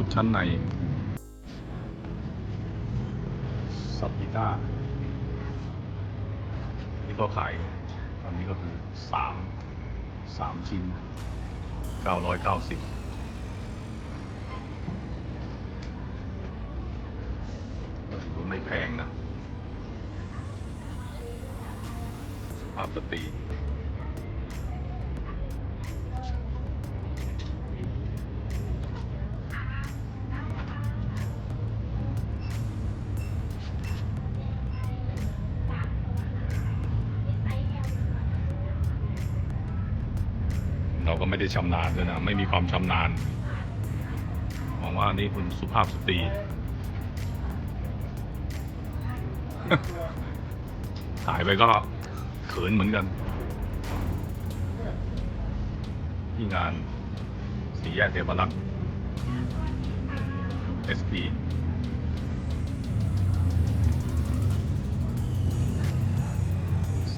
ชุดชั้นใน สับกีตาร์นี่ก็ขายตอนนี้ก็คือสามสามชิ้นเก้าร้อยเก้าสิบไม่แพงนะสุภาพสต ไม่ได้ชำนาญด้วยนะ ไม่มีความชำนาญหวังว่านี่คุณสุภาพสตรีถ่ายไปก็เขินเหมือนกัน ที่งานสีแยกเทพรักษ์ SP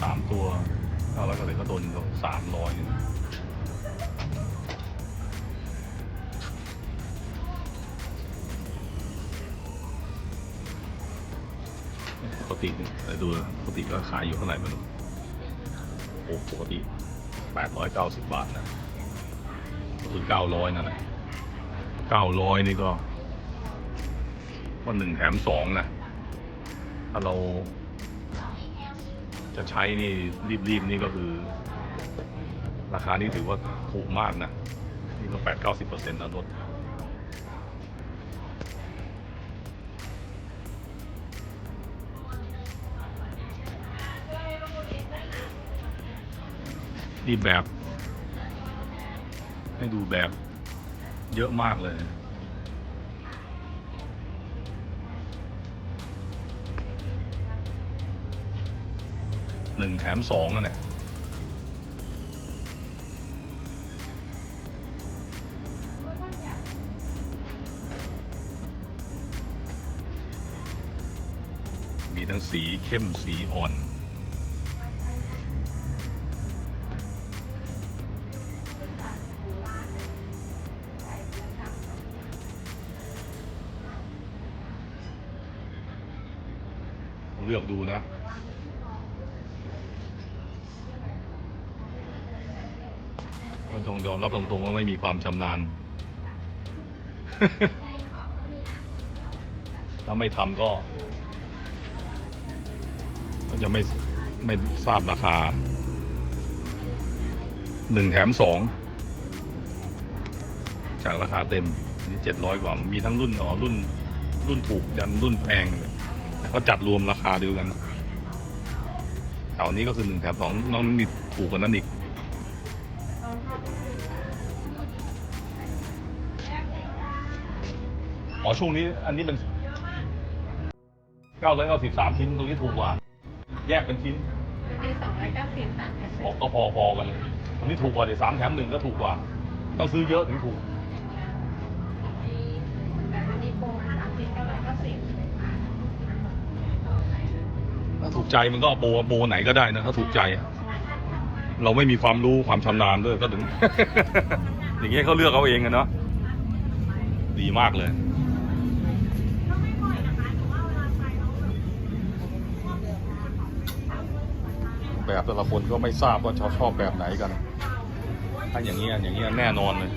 สามตัวเก้าร้อยก็เลยก็โดนสามร้อย ติเนี่ยแต่ดูปกติก็ขายอยู่เท่าไหร่ไม่รู้โอ้ปกติแปดร้อยเก้าสิบบาทนะก็คือเก้าร้อยนั่นแหละเก้าร้อยนี่ก็ ก็หนึ่งแถมสองนะ ถ้าเรา จะใช้นี่รีบๆนี่ก็คือ ราคานี้ถือว่าถูกมากนะ นี่ก็แปดเก้าสิบเปอร์เซ็นต์แล้วลด นี่แบบ ให้ดูแบบ เยอะมากเลย หนึ่งแถมสองนั่นแหละมีทั้งสีเข้มสีอ่อน เลือกดูนะก็ต้องยอมรับตรงๆว่าไม่มีความชำนาญ ถ้าไม่ทำก็ จะไม่ไม่ทราบราคาหนึ่งแถมสองจากราคาเต็มนนี้เจ็ดร้อยกว่า มีทั้งรุ่นอ๋อรุ่นรุ่นถูกยันรุ่นแพงเลย ก็จัดรวมราคาเดียวกันแถวนี้ก็คือหนึ่งแถมสองน้องมีถูกกว่านั้นอีกอ๋อช่วงนี้อันนี้เป็นเก้าร้อยเก้าสิบสามชิ้นตรงนี้ถูกกว่า แยกเป็นชิ้นมีสองร้อยเก้าสิบสามแถมหอนึ่อกงก็พอพอๆกันเลยตรงนี้ถูกกว่าเดี๋ยวสามแถมหนึ่งก็ถูกกว่า ต้องซื้อเยอะถึงถูก มีแบบอันนี้โปรสามสิบเก้าร้อยเก้าสิบ ถ้าถูก ใจมันก็โปรโปรไหนก็ได้นะถ้าถูกใจอะเราไม่มีความรู้ความชำนาญด้วยก็ถึง อย่างเงี้ยเขาเลือกเอาเองอะเนาะดีมากเลย แบบแต่ละคนก็ไม่ทราบว่าชอบชอบแบบไหนกัน ถ้าอย่างเงี้ยอย่างเงี้ยแน่นอนเลย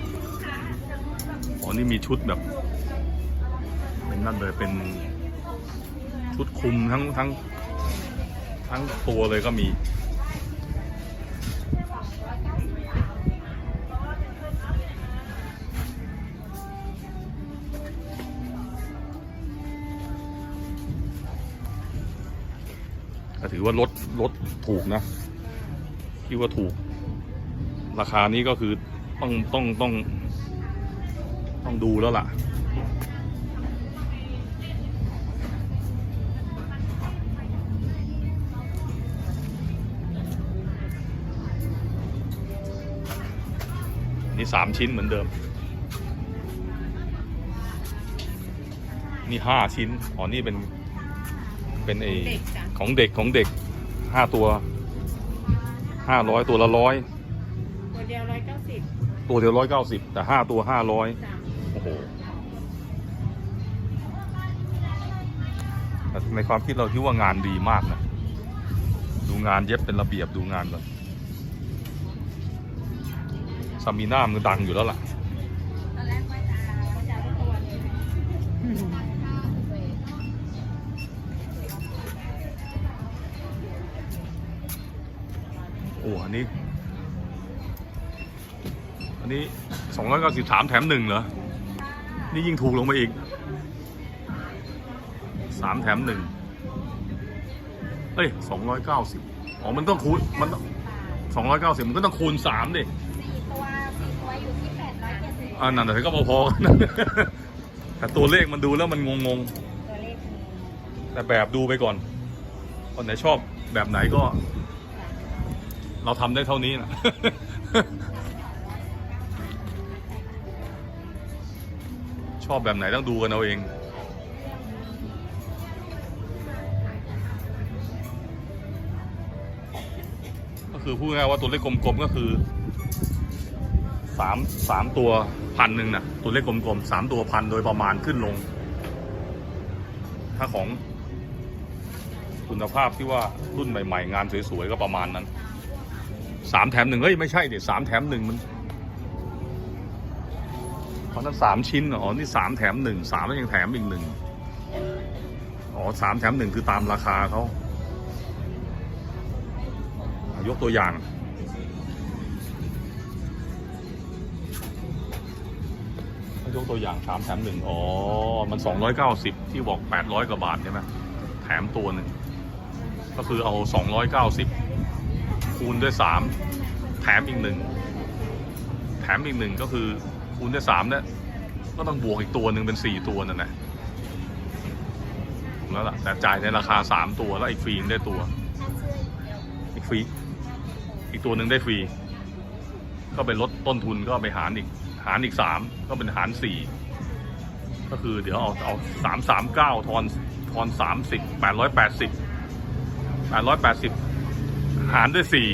อ๋อนี่มีชุดแบบ เป็นนั่นเลยเป็นชุดคลุมทั้งทั้ง ทั้งตัวเลยก็มี ถือว่าลดลดถูกนะคิดว่าถูก ราคานี้ก็คือต้องต้องต้อง ต้องดูแล้วล่ะ นี่สามชิ้นเหมือนเดิม นี่ห้าชิ้น อ๋อ นี่เป็น เป็นไอของเด็กของเด็กห้าตัวห้าร้อยตัวละร้อยตัวเดียวร้อยเก้าสิบตัวเดียวร้อยเก้าสิบแต่ห้าตัวห้าร้อยโอ้โหในความคิดเราคิดว่างานดีมากนะ ดูงานเย็บเป็นระเบียบดูงานก่อน ซามีน่ามันดังอยู่แล้วล่ะตอนแรกว่าจะว่าจะเอาตัวนี้โอ้อันนี้ อันนี้สองร้อยเก้าสิบสามแถมหนึ่งเหรอ นี่ยิ่งถูกลงมาอีกสามแถมหนึ่งเอ้ยสองร้อยเก้าสิบอ๋อ มันต้องคูณ มันสองร้อยเก้าสิบมันก็ต้องคูณสามดิ อยเจ็ดสิบอ่านั่นแต่ก็พอๆกันแต่ตัวเลขมันดูแล้วมันงงตัวเลขมีๆแต่แบบดูไปก่อน คนไหนชอบแบบไหนก็ เราทำได้เท่านี้นะ ชอบแบบไหนต้องดูกันเอาเอง ก็คือพูดง่ายๆว่าตัวเลขกลมๆก็คือ สามสามตัวพันหนึ่งนะตัวเลขกลมๆสามตัวพันโดยประมาณขึ้นลง ถ้าของคุณภาพที่ว่ารุ่นใหม่ ๆ งานสวย ๆ ก็ประมาณนั้นสามแถมหนึ่งเฮ้ย ไม่ใช่เดี๋ยวสามแถมหนึ่งมันเพราะนั้นสามชิ้น อ๋อ นี่สามแถมหนึ่งสามแล้วยังแถมอีกหนึ่งอ๋อสามแถมหนึ่งคือตามราคาเขายกตัวอย่าง ยกตัวอย่างสามแถมหนึ่งอ๋อ มันสองร้อยเก้าสิบที่บอกแปดร้อยกว่าบาทใช่ไหมแถมตัวหนึ่ง ก็คือเอาสองร้อยเก้าสิบคูณด้วยสามแถมอีกหนึ่งแถมอีกหนึ่งก็คือคูณด้วยสามเนี่ยก็ต้องบวกอีกตัวหนึ่งเป็นสี่ตัวนั่นแหละแล้วล่ะแต่จ่ายในราคาสามตัวแล้วอีกฟรีได้ตัว อีกฟรีอีกตัวหนึ่งได้ฟรี ก็ไปลดต้นทุนก็ไปหารอีก หารอีกสามก็เป็นหารสี่ก็คือเดี๋ยวเอาเอาสามสามเก้าทอนทอนสามสิบแปดร้อยแปดสิบแปดร้อยแปดสิบหารด้วยสี่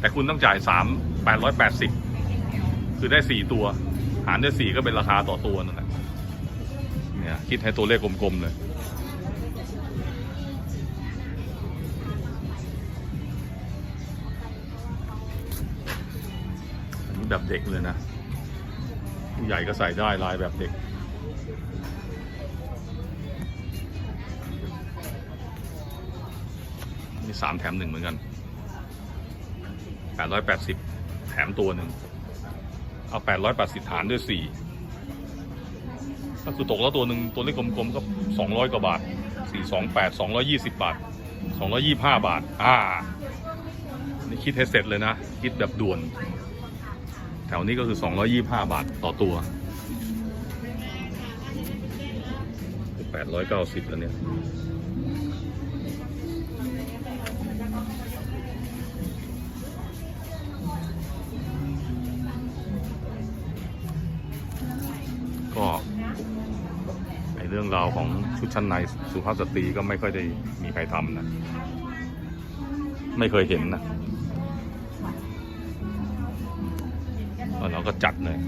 แต่คุณต้องจ่ายสามแปดร้อยแปดสิบคือได้สี่ตัว หารด้วยสี่ก็เป็นราคาต่อตัวนั่นแหละเนี่ยคิดให้ตัวเลขกลมๆเลยแบบเด็กเลยนะ ผู้ใหญ่ก็ใส่ได้ลายแบบเด็ก นี่สามแถมหนึ่งเหมือนกันแปดร้อยแปดสิบแถมตัวหนึ่ง เอาแปดร้อยแปดสิบฐานด้วยสี่ก็คือตกแล้วตัวหนึ่งตัวเลขกลมๆก็สองร้อยกว่าบาทสี่สองแปดสองร้อยี่สิบบาทสองร้อยี่ห้าบาท อ่า นี่คิดให้เสร็จเลยนะ คิดแบบด่วน แถวนี้ก็คือ 225 บาทต่อตัว 890 แล้วเนี่ย ก็ในเรื่องราวของชุดชั้นในสุภาพสตรีก็ไม่ค่อยได้มีใครทำนะ ไม่เคยเห็นนะ เราก็จัดเลย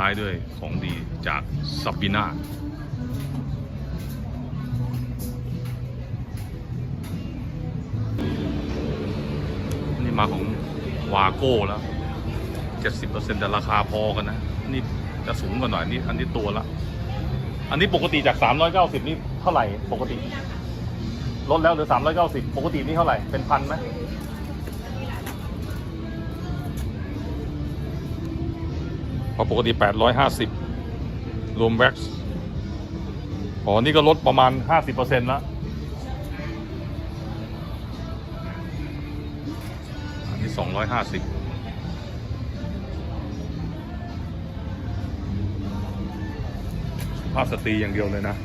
ท้ายด้วยของดีจากซับบิน่านี่มาของวาโก้แล้ว70%แต่ราคาพอกันนะ นี่จะสูงกว่าหน่อยนี่อันนี้ตัวละ อันนี้ปกติจาก390นี่เท่าไหร่ปกติ ลดแล้วเหลือ390ปกตินี่เท่าไหร่ เป็นพันไหม ราะปกติ 850 รวมแว็กซ์อ๋อ นี่ก็ลดประมาณ 50%แล้วอันนี้ 250สุภาพสตรีอย่างเดียวเลยนะ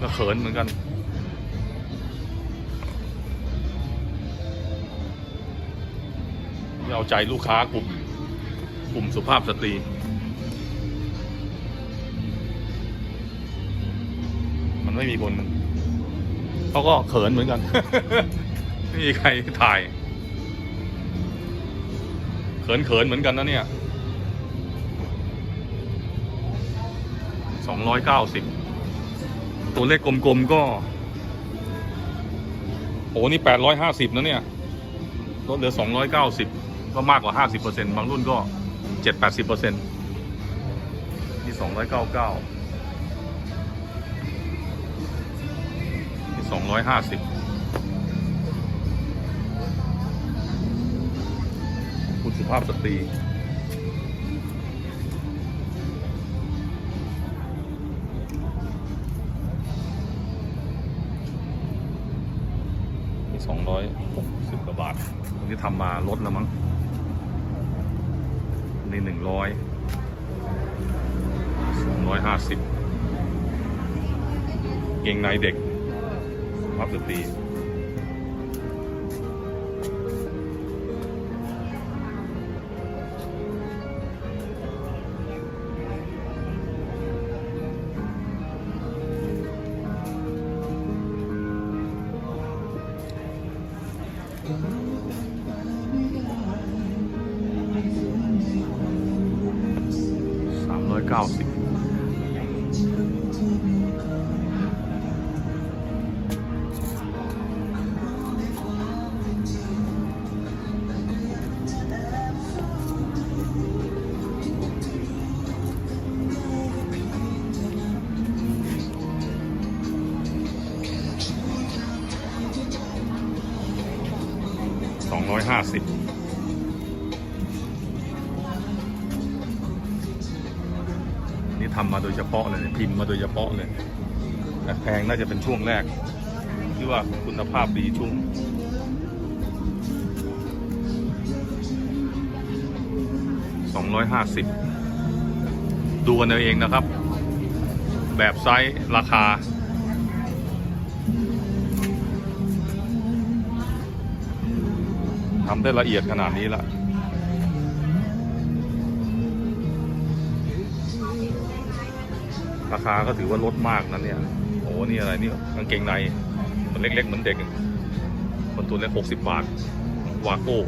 ก็เขินเหมือนกัน เอาใจลูกค้ากลุ่ม กลุ่มสุภาพสตรี มันไม่มีคนเขาก็เขินเหมือนกัน ไม่มีใครถ่าย เขินเขินๆเหมือนกันนะเนี่ยสองร้อยเก้าสิบตัวเลขกลมๆก็ โอ้นี่แปดร้อยห้าสิบนะเนี่ยลดเหลือสองร้อยเก้าสิบก็มากกว่าห้าสิบเปอร์เซ็นบางรุ่นก็ เจ็ดแปดสิบเปอร์เซ็นนี่สองร้อยเก้าเก้านี่สองร้อยห้าสิบคุณสุภาพสตรีนี่สองร้อยหกสิบกว่าบาทตรงที่ทำมาลดแล้วมั้ง นี่หนึ่งร้อยสองร้อยห้าสิบเกงในเด็กพับสตรี ห้าสิบนี่ทำมาโดยเฉพาะเลยพิมพ์มาโดยเฉพาะเลยแต่แพงน่าจะเป็นช่วงแรก ที่ว่าคุณภาพดีช่วงสองร้อยห้าสิบดูกันเอาเองนะครับ แบบไซส์ราคา ทำได้ละเอียดขนาดนี้ละราคาก็ถือว่าลดมากนะเนี่ย โอ้โหนี่อะไรนี่กางเกงใน มันเล็กๆ เหมือนเด็ก มันตัวเล็กหกสิบบาท วาโก้